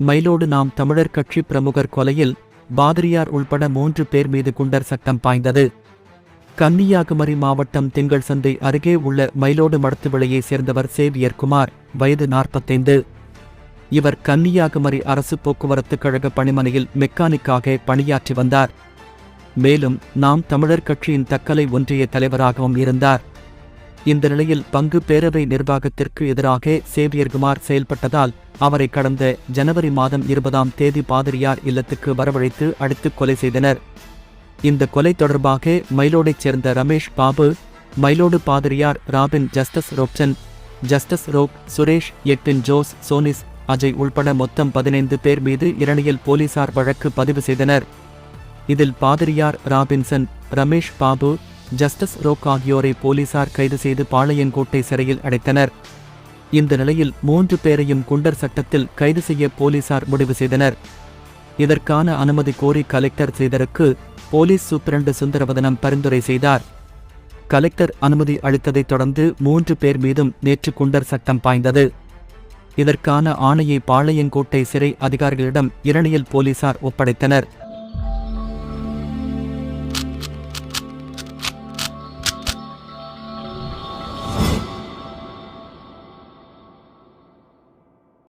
மயிலோடு நாம் தமிழர் கட்சி பிரமுகர் கொலையில் பாதிரியார் உள்பட மூன்று பேர் மீது குண்டர் சட்டம் பாய்ந்தது. கன்னியாகுமரி மாவட்டம் திங்கள் சந்தை அருகே உள்ள மயிலோடு மடத்து விலையைச் சேர்ந்தவர் சேவியர் குமார் வயது நாற்பத்தைந்து. இவர் கன்னியாகுமரி அரசு போக்குவரத்து கழக பணிமனையில் மெக்கானிக்காக பணியாற்றி வந்தார். மேலும் நாம் தமிழர் கட்சியின் தக்கலை ஒன்றிய தலைவராகவும் இருந்தார். இந்த நிலையில் பங்கு பேரவை நிர்வாகத்திற்கு எதிராக சேவியர்குமார் செயல்பட்டதால் அவரை கடந்த ஜனவரி மாதம் இருபதாம் தேதி பாதிரியார் இல்லத்துக்கு வரவழைத்து அடித்து கொலை செய்தனர். இந்த கொலை தொடர்பாக மயிலோடைச் சேர்ந்த ரமேஷ் பாபு மயிலோடு பாதிரியார் Robin Justus Robson Justus Rob Suresh எட்டின் ஜோஸ் சோனிஸ் அஜய் உள்பட மொத்தம் பதினைந்து பேர் மீது இரணியல் போலீசார் வழக்கு பதிவு செய்தனர். இதில் பாதிரியார் Robinson Ramesh Babu justice rogue ஆகியோரை போலீசார் கைது செய்து பாளையங்கோட்டை சிறையில் அடைத்தனர். இந்த நிலையில் மூன்று பேரையும் குண்டர் சட்டத்தில் கைது செய்ய போலீசார் முடிவு செய்தனர். இதற்கான அனுமதி கோரி கலெக்டர் செய்தருக்கு போலீஸ் சூப்பிரண்டு சுந்தரவதனம் பரிந்துரை செய்தார். கலெக்டர் அனுமதி அளித்ததைத் தொடர்ந்து மூன்று பேர் மீதும் நேற்று குண்டர் சட்டம் பாய்ந்தது. இதற்கான ஆணையை பாளையங்கோட்டை சிறை அதிகாரிகளிடம் இரணியல் போலீசார் ஒப்படைத்தனர்.